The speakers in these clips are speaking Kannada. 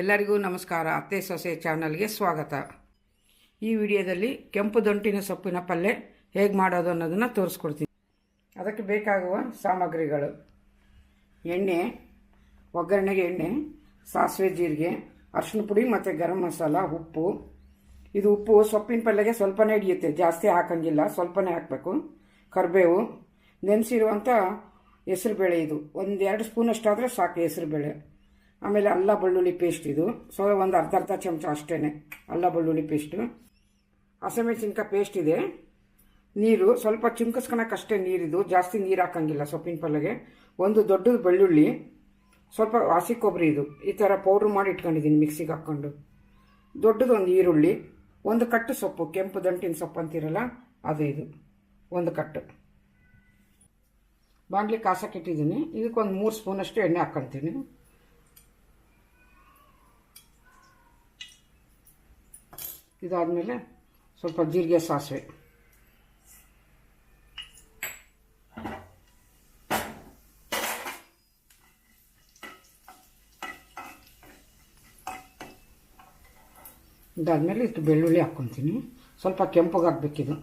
ಎಲ್ಲರಿಗೂ ನಮಸ್ಕಾರ. ಅತ್ತೆ ಸೊಸೆ ಚಾನಲ್ಗೆ ಸ್ವಾಗತ. ಈ ವಿಡಿಯೋದಲ್ಲಿ ಕೆಂಪು ದೊಂಟಿನ ಸೊಪ್ಪಿನ ಪಲ್ಯ ಹೇಗೆ ಮಾಡೋದು ಅನ್ನೋದನ್ನು ತೋರಿಸ್ಕೊಡ್ತೀನಿ. ಅದಕ್ಕೆ ಬೇಕಾಗುವ ಸಾಮಗ್ರಿಗಳು. ಎಣ್ಣೆ, ಒಗ್ಗರಣೆಗೆ ಎಣ್ಣೆ, ಸಾಸಿವೆ ಜೀರಿಗೆ ಅರ್ಶಿನ ಪುಡಿ ಮತ್ತು ಗರಂ ಮಸಾಲ, ಉಪ್ಪು. ಇದು ಉಪ್ಪು ಸೊಪ್ಪಿನ ಪಲ್ಯಗೆ ಸ್ವಲ್ಪನೇ ಹಿಡಿಯುತ್ತೆ. ಜಾಸ್ತಿ ಹಾಕಂಗಿಲ್ಲ, ಸ್ವಲ್ಪನೇ ಹಾಕಬೇಕು. ಕರಿಬೇವು ನೆನೆಸಿರುವಂಥ ಹೆಸರುಬೇಳೆ ಇದು. ಒಂದು ಎರಡು ಸ್ಪೂನ್ ಅಷ್ಟಾದರೆ ಸಾಕು ಹೆಸರುಬೇಳೆ. ಆಮೇಲೆ ಅಲ್ಲ ಬೆಳ್ಳುಳ್ಳಿ ಪೇಸ್ಟ್ ಇದು. ಸೊ, ಒಂದು ಅರ್ಧ ಅರ್ಧ ಚಮಚ ಅಷ್ಟೇ ಅಲ್ಲ ಬೆಳ್ಳುಳ್ಳಿ ಪೇಸ್ಟು ಹಸಿಮೆಣಸಿನ್ಕಾಯಿ ಪೇಸ್ಟ್ ಇದೆ. ನೀರು, ಸ್ವಲ್ಪ ಚಿಂಕಸ್ಕೊಳಕ್ಕಷ್ಟೇ ನೀರಿದು. ಜಾಸ್ತಿ ನೀರು ಹಾಕಂಗಿಲ್ಲ ಸೊಪ್ಪಿನ ಪಲ್ಯಗೆ ಒಂದು ದೊಡ್ಡದು ಬೆಳ್ಳುಳ್ಳಿ, ಸ್ವಲ್ಪ ಹಸಿ ಕೊಬ್ಬರಿ ಇದು. ಈ ಥರ ಪೌಡ್ರ್ ಮಾಡಿ ಇಟ್ಕೊಂಡಿದ್ದೀನಿ ಮಿಕ್ಸಿಗೆ ಹಾಕ್ಕೊಂಡು. ದೊಡ್ಡದೊಂದು ಈರುಳ್ಳಿ, ಒಂದು ಕಟ್ಟು ಸೊಪ್ಪು, ಕೆಂಪು ದಂಟಿನ ಸೊಪ್ಪು ಅಂತಿರಲ್ಲ, ಅದು ಇದು. ಒಂದು ಕಟ್ಟು. ಬಾಣಲಿ ಕಾಸಕ್ಕೆ ಇಟ್ಟಿದ್ದೀನಿ. ಇದಕ್ಕೊಂದು ಮೂರು ಸ್ಪೂನಷ್ಟು ಎಣ್ಣೆ ಹಾಕ್ಕೊತೀನಿ ಇದಾದಮೇಲೆ ಸ್ವಲ್ಪ ಜೀರಿಗೆ ಸಾಸಿವೆ. ಇದಾದಮೇಲೆ ಇಷ್ಟು ಬೆಳ್ಳುಳ್ಳಿ ಹಾಕ್ಕೊತೀನಿ. ಸ್ವಲ್ಪ ಕೆಂಪಗೆ ಹಾಕ್ಬೇಕಿದು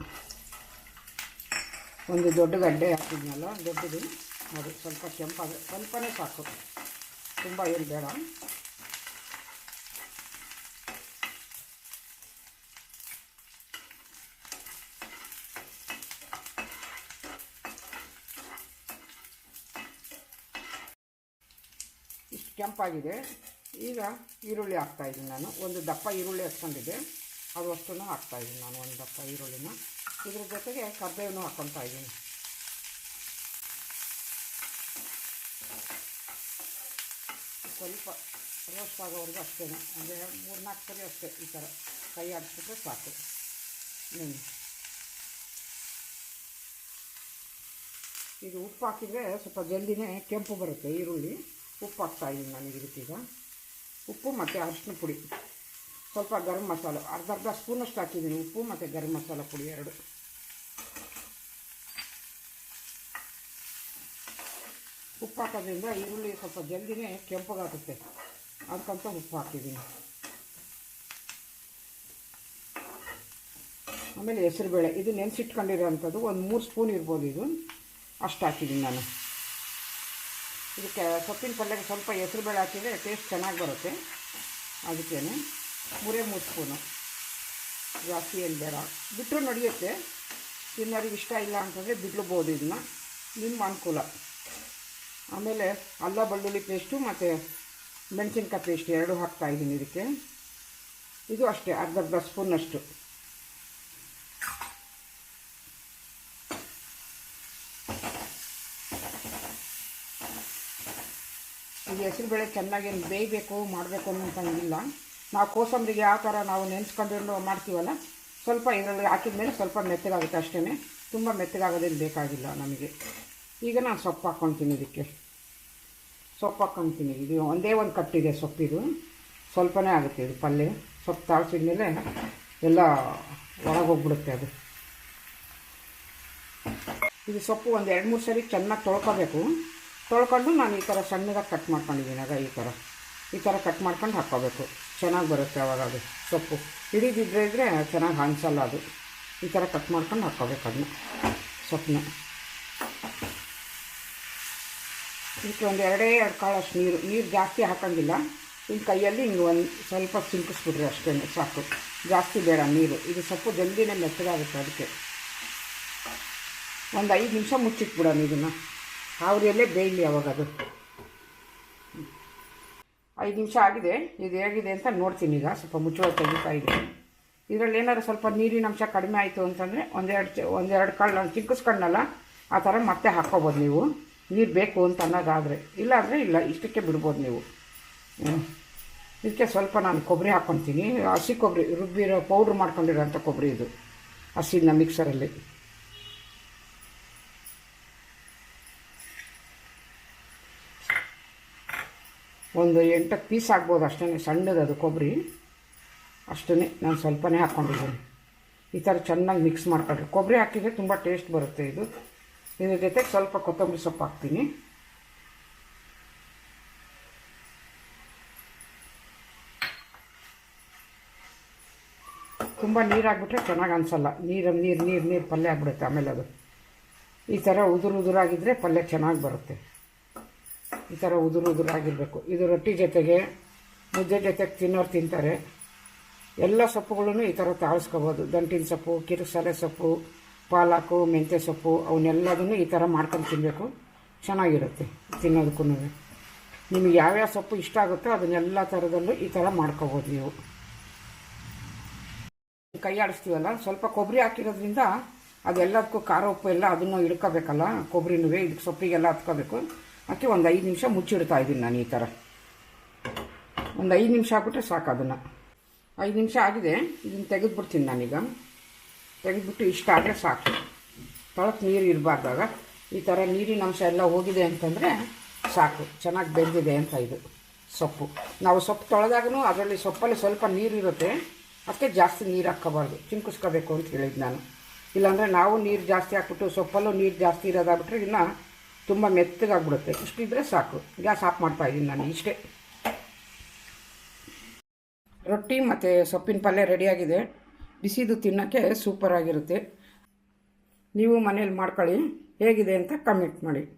ಒಂದು ದೊಡ್ಡ ಗಡ್ಡೆ ಹಾಕಿದ್ನಲ್ಲ, ದೊಡ್ಡದು. ಅದು ಸ್ವಲ್ಪ ಕೆಂಪಾಗ ಸ್ವಲ್ಪನೇ ಸಾಕು. ತುಂಬ ಏನು ಬೇಡ ಇಷ್ಟು ಕೆಂಪಾಗಿದೆ. ಈಗ ಈರುಳ್ಳಿ ಹಾಕ್ತಾಯಿದ್ದೀನಿ ನಾನು. ಒಂದು ದಪ್ಪ ಈರುಳ್ಳಿ ಹಚ್ಕೊಂಡಿದ್ದೆ. ಅದು ಅಷ್ಟು ಹಾಕ್ತಾಯಿದ್ದೀನಿ ನಾನು, ಒಂದು ದಪ್ಪ ಈರುಳ್ಳಿನ. ಇದ್ರ ಜೊತೆಗೆ ಕರ್ಬೇವನ್ನು ಹಾಕ್ಕೊತಾ ಇದ್ದೀನಿ. ಸ್ವಲ್ಪ ರೋಸ್ಟ್ ಆಗೋವರೆಗೂ ಅಷ್ಟೇ, ಅಂದರೆ ಮೂರು ನಾಲ್ಕು ಸರಿ ಅಷ್ಟೇ ಈ ಥರ ಕೈ ಆಡಿಸ್ಬಿಟ್ರೆ ಸಾಕು. ಹ್ಞೂ ಇದು ಉಪ್ಪು ಹಾಕಿದರೆ ಸ್ವಲ್ಪ ಜಲ್ದಿನೇ ಕೆಂಪು ಬರುತ್ತೆ ಈರುಳ್ಳಿ. ಉಪ್ಪು ಹಾಕ್ತಾ ಇದ್ದೀನಿ ನಾನು ಇದಕ್ಕೀಗ ಉಪ್ಪು ಮತ್ತು ಅರಿಶಿನ ಪುಡಿ. ಸ್ವಲ್ಪ ಗರಂ ಮಸಾಲೆ. ಅರ್ಧ ಅರ್ಧ ಸ್ಪೂನಷ್ಟು ಹಾಕಿದ್ದೀನಿ ಉಪ್ಪು ಮತ್ತು ಗರಂ ಮಸಾಲ ಪುಡಿ ಎರಡು. ಉಪ್ಪು ಹಾಕೋದ್ರಿಂದ ಈರುಳ್ಳಿ ಸ್ವಲ್ಪ ಜಲ್ದಿನೇ ಕೆಂಪಗಾಗುತ್ತೆ. ಅದಕ್ಕಂತ ಉಪ್ಪು ಹಾಕಿದ್ದೀನಿ. ಆಮೇಲೆ ಹೆಸರುಬೇಳೆ. ಇದು ನೆನೆಸಿಟ್ಕೊಂಡಿರೋವಂಥದ್ದು ಒಂದು ಮೂರು ಸ್ಪೂನ್ ಇರ್ಬೋದು ಇದು. ಅಷ್ಟು ಹಾಕಿದ್ದೀನಿ ನಾನು. ಇದಕ್ಕೆ ಸೊಪ್ಪಿನ ಪಲ್ಯಕ್ಕೆ ಸ್ವಲ್ಪ ಹೆಸರುಬೇಳೆ ಹಾಕಿದರೆ ಟೇಸ್ಟ್ ಚೆನ್ನಾಗಿ ಬರುತ್ತೆ. ಅದಕ್ಕೇ ಮೂರೇ ಮೂರು ಸ್ಪೂನು ಜಾಸ್ತಿ ಏನು ಬೇಡ. ಬಿಟ್ಟರು ನಡೆಯುತ್ತೆ. ತಿನ್ನೋರಿಗೆ ಇಷ್ಟ ಇಲ್ಲ ಅಂತಂದರೆ ಬಿಡ್ಲಬೋದು ಇದನ್ನ. ನಿಮ್ಮ ಅನುಕೂಲ. ಆಮೇಲೆ ಅಲ್ಲ ಬೆಳ್ಳುಳ್ಳಿ ಪೇಸ್ಟು ಮತ್ತು ಮೆಣಸಿನ್ಕಾಯಿ ಪೇಸ್ಟ್ ಎರಡು ಹಾಕ್ತಾಯಿದ್ದೀನಿ ಇದಕ್ಕೆ. ಇದು ಅಷ್ಟೇ, ಅರ್ಧ ಅರ್ಧ ಸ್ಪೂನಷ್ಟು. ಈ ಹೆಸರುಬೇಳೆ ಚೆನ್ನಾಗಿ ಬೇಯಬೇಕು, ಮಾಡಬೇಕು ಅನ್ನೋಂಥಂಗಿಲ್ಲ ನಾವು ಕೋಸಂಬರಿಗೆ ಯಾವ ಥರ ನಾವು ನೆನೆಸ್ಕೊಂಡು ಮಾಡ್ತೀವಲ್ಲ, ಸ್ವಲ್ಪ ಇದರಲ್ಲಿ ಹಾಕಿದ ಮೇಲೆ ಸ್ವಲ್ಪ ಮೆತ್ತಗಾಗುತ್ತೆ ಅಷ್ಟೇ ತುಂಬ ಮೆತ್ತಗಾಗೋದೇನು ಬೇಕಾಗಿಲ್ಲ ನಮಗೆ. ಈಗ ನಾನು ಸೊಪ್ಪು ಹಾಕ್ಕೊಳ್ತೀನಿ ಇದಕ್ಕೆ. ಸೊಪ್ಪು ಹಾಕ್ಕೊಳ್ತೀನಿ ಇದು ಒಂದೇ ಒಂದು ಕಟ್ಟಿದೆ ಸೊಪ್ಪಿದು ಸ್ವಲ್ಪನೇ ಆಗುತ್ತೆ ಇದು ಪಲ್ಯ ಸೊಪ್ಪು ತಾಳ್ಸಿದ ಮೇಲೆ ಎಲ್ಲ ಒಳಗೋಗ್ಬಿಡುತ್ತೆ ಅದು. ಇದು ಸೊಪ್ಪು ಒಂದು ಎರಡು ಮೂರು ಸರಿ ಚೆನ್ನಾಗಿ ತೊಳ್ಕೊಬೇಕು. ತೊಳ್ಕೊಂಡು ನಾನು ಈ ಥರ ಸಣ್ಣದಾಗಿ ಕಟ್ ಮಾಡ್ಕೊಂಡಿದ್ದೀನಿ. ಆಗ ಈ ಥರ. ಈ ಥರ ಕಟ್ ಮಾಡ್ಕೊಂಡು ಹಾಕ್ಕೋಬೇಕು. ಚೆನ್ನಾಗಿ ಬರುತ್ತೆ ಅವಾಗ ಅದು ಸೊಪ್ಪು. ಹಿಡಿದಿದ್ರೆ ಇದ್ದರೆ ಚೆನ್ನಾಗಿ ಅನಿಸಲ್ಲ ಅದು. ಈ ಥರ ಕಟ್ ಮಾಡ್ಕೊಂಡು ಹಾಕ್ಕೋಬೇಕು ಅದನ್ನ, ಸೊಪ್ಪನ್ನ. ಇದಕ್ಕೆ ಒಂದು ಎರಡೇ ಎರಡು ಕಾಳಷ್ಟು ನೀರು. ನೀರು ಜಾಸ್ತಿ ಹಾಕೋಂಗಿಲ್ಲ. ಹಿಂಗೆ ಕೈಯಲ್ಲಿ ಹಿಂಗೆ ಒಂದು ಸ್ವಲ್ಪ ಸಿಂಕಿಸ್ಬಿಡ್ರಿ ಅಷ್ಟೇ ಸಾಕು. ಜಾಸ್ತಿ ಬೇಡ ನೀರು. ಇದು ಸೊಪ್ಪು ಜಲ್ದಿನೇ ಮೆತ್ತಗಾಗುತ್ತೆ ಅದಕ್ಕೆ. ಒಂದು ಐದು ನಿಮಿಷ ಮುಚ್ಚಿಟ್ಬಿಡೋಣ ಇದನ್ನು. ಆವ್ರಿಯಲ್ಲೇ ಬೇಯಲಿ ಅವಾಗ ಅದು ಐದು ನಿಮಿಷ ಆಗಿದೆ. ಇದು ಹೇಗಿದೆ ಅಂತ ನೋಡ್ತೀನಿ ಈಗ. ಸ್ವಲ್ಪ ಮುಚ್ಚಳ ತೆಗಿತಾ ಇದೆ. ಇದರಲ್ಲಿ ಏನಾದ್ರು ಸ್ವಲ್ಪ ನೀರಿನ ಅಂಶ ಕಡಿಮೆ ಆಯಿತು ಅಂತಂದರೆ ಒಂದೆರಡು ಒಂದೆರಡು ಕಾಳು ನಾನು ಚಿಕ್ಕಿಸ್ಕೊಂಡಲ್ಲ ಆ ಥರ ಮತ್ತೆ ಹಾಕ್ಕೋಬೋದು ನೀವು. ನೀರು ಬೇಕು ಅಂತ ಅನ್ನೋದಾದರೆ. ಇಲ್ಲಾಂದರೆ ಇಲ್ಲ, ಇಷ್ಟಕ್ಕೆ ಬಿಡ್ಬೋದು ನೀವು. ಇದಕ್ಕೆ ಸ್ವಲ್ಪ ನಾನು ಕೊಬ್ಬರಿ ಹಾಕ್ಕೊತೀನಿ. ಹಸಿ ಕೊಬ್ಬರಿ, ರುಬ್ಬಿರೋ ಪೌಡ್ರ್ ಮಾಡ್ಕೊಂಡಿರೋಂಥ ಕೊಬ್ಬರಿ ಇದು. ಹಸಿನ ಮಿಕ್ಸರಲ್ಲಿ ಒಂದು ಎಂಟು ಪೀಸ್ ಆಗ್ಬೋದು ಅಷ್ಟೇ ಸಣ್ಣದು ಅದು ಕೊಬ್ಬರಿ. ಅಷ್ಟೇ ನಾನು ಸ್ವಲ್ಪನೇ ಹಾಕ್ಕೊಂಡಿದ್ದೀನಿ ಈ ಥರ ಚೆನ್ನಾಗಿ ಮಿಕ್ಸ್ ಮಾಡ್ಕೊಳ್ರಿ. ಕೊಬ್ಬರಿ ಹಾಕಿದರೆ ತುಂಬ ಟೇಸ್ಟ್ ಬರುತ್ತೆ ಇದು. ಇದ್ರ ಜೊತೆಗೆ ಸ್ವಲ್ಪ ಕೊತ್ತಂಬರಿ ಸೊಪ್ಪು ಹಾಕ್ತೀನಿ. ತುಂಬ ನೀರಾಗ್ಬಿಟ್ರೆ ಚೆನ್ನಾಗಿ ಅನಿಸಲ್ಲ. ನೀರು ನೀರು ನೀರು ನೀರು ಪಲ್ಯ ಆಗ್ಬಿಡುತ್ತೆ ಆಮೇಲೆ ಅದು. ಈ ಥರ ಉದುರು ಉದುರಾಗಿದ್ದರೆ ಪಲ್ಯ ಚೆನ್ನಾಗಿ ಬರುತ್ತೆ. ಈ ಥರ ಉದುರು ಉದುರಾಗಿರಬೇಕು ಇದು ರೊಟ್ಟಿ ಜೊತೆಗೆ ಮುದ್ದೆ ಜೊತೆಗೆ ತಿನ್ನೋರು ತಿಂತಾರೆ. ಎಲ್ಲ ಸೊಪ್ಪುಗಳನ್ನು ಈ ಥರ ತಾಳಿಸ್ಕೋಬೋದು. ದಂಟಿನ ಸೊಪ್ಪು, ಕಿರುಸಲೆ ಸೊಪ್ಪು, ಪಾಲಕು, ಮೆಂತ್ಯ ಸೊಪ್ಪು, ಅವನ್ನೆಲ್ಲದನ್ನು ಈ ಥರ ಮಾಡ್ಕೊಂಡು ತಿನ್ನಬೇಕು ಚೆನ್ನಾಗಿರುತ್ತೆ ತಿನ್ನೋದಕ್ಕೂ ನಿಮಗೆ ಯಾವ್ಯಾವ ಸೊಪ್ಪು ಇಷ್ಟ ಆಗುತ್ತೋ ಅದನ್ನೆಲ್ಲ ಥರದಲ್ಲೂ ಈ ಥರ ಮಾಡ್ಕೋಬೋದು ನೀವು. ಕೈ ಆಡಿಸ್ತೀವಲ್ಲ? ಸ್ವಲ್ಪ ಕೊಬ್ಬರಿ ಹಾಕಿರೋದ್ರಿಂದ ಅದೆಲ್ಲದಕ್ಕೂ ಖಾರ, ಉಪ್ಪು ಎಲ್ಲ ಅದನ್ನು ಹಿಡ್ಕೋಬೇಕಲ್ಲ ಕೊಬ್ಬರಿನೂ ಇದಕ್ಕೆ ಸೊಪ್ಪಿಗೆಲ್ಲ ಹತ್ಕೋಬೇಕು. ಹಾಕಿ ಒಂದು ಐದು ನಿಮಿಷ ಮುಚ್ಚಿಡ್ತಾ ಇದ್ದೀನಿ ನಾನು ಈ ಥರ ಒಂದು ಐದು ನಿಮಿಷ ಹಾಕ್ಬಿಟ್ರೆ ಸಾಕು ಅದನ್ನು. ಐದು ನಿಮಿಷ ಆಗಿದೆ, ಇದನ್ನು ತೆಗೆದುಬಿಡ್ತೀನಿ ನಾನೀಗ. ತೆಗೆದುಬಿಟ್ಟು ಇಷ್ಟ ಆದರೆ ಸಾಕು. ತೊಳಕ್ಕೆ ನೀರು ಇರಬಾರ್ದಾಗ. ಈ ಥರ ನೀರಿನ ಅಂಶ ಎಲ್ಲ ಹೋಗಿದೆ ಅಂತಂದರೆ ಸಾಕು. ಚೆನ್ನಾಗಿ ಬೆಂದಿದೆ ಅಂತ ಇದು ಸೊಪ್ಪು. ನಾವು ಸೊಪ್ಪು ತೊಳೆದಾಗೂ ಅದರಲ್ಲಿ ಸೊಪ್ಪಲ್ಲಿ ಸ್ವಲ್ಪ ನೀರು ಇರುತ್ತೆ. ಅದಕ್ಕೆ ಜಾಸ್ತಿ ನೀರು ಹಾಕ್ಕೋಬಾರ್ದು. ಚಿಂಕಿಸ್ಕೋಬೇಕು ಅಂತ ಹೇಳಿದ್ದು ನಾನು. ಇಲ್ಲಾಂದರೆ ನಾವು ನೀರು ಜಾಸ್ತಿ ಹಾಕ್ಬಿಟ್ಟು ಸೊಪ್ಪಲ್ಲೂ ನೀರು ಜಾಸ್ತಿ ಇರೋದಾಗ್ಬಿಟ್ರೆ ಇನ್ನು ತುಂಬ ಮೆತ್ತಗಾಗ್ಬಿಡುತ್ತೆ. ಇಷ್ಟಿದ್ರೆ ಸಾಕು. ಗ್ಯಾಸ್ ಆಫ್ ಮಾಡ್ತಾ ಇದ್ದೀನಿ ನಾನು ಇಷ್ಟೇ. ರೊಟ್ಟಿ ಮತ್ತು ಸೊಪ್ಪಿನ ಪಲ್ಯ ರೆಡಿಯಾಗಿದೆ. ಬಿಸಿದು ತಿನ್ನೋಕ್ಕೆ ಸೂಪರಾಗಿರುತ್ತೆ ನೀವು ಮನೇಲಿ ಮಾಡ್ಕೊಳ್ಳಿ. ಹೇಗಿದೆ ಅಂತ ಕಮೆಂಟ್ ಮಾಡಿ.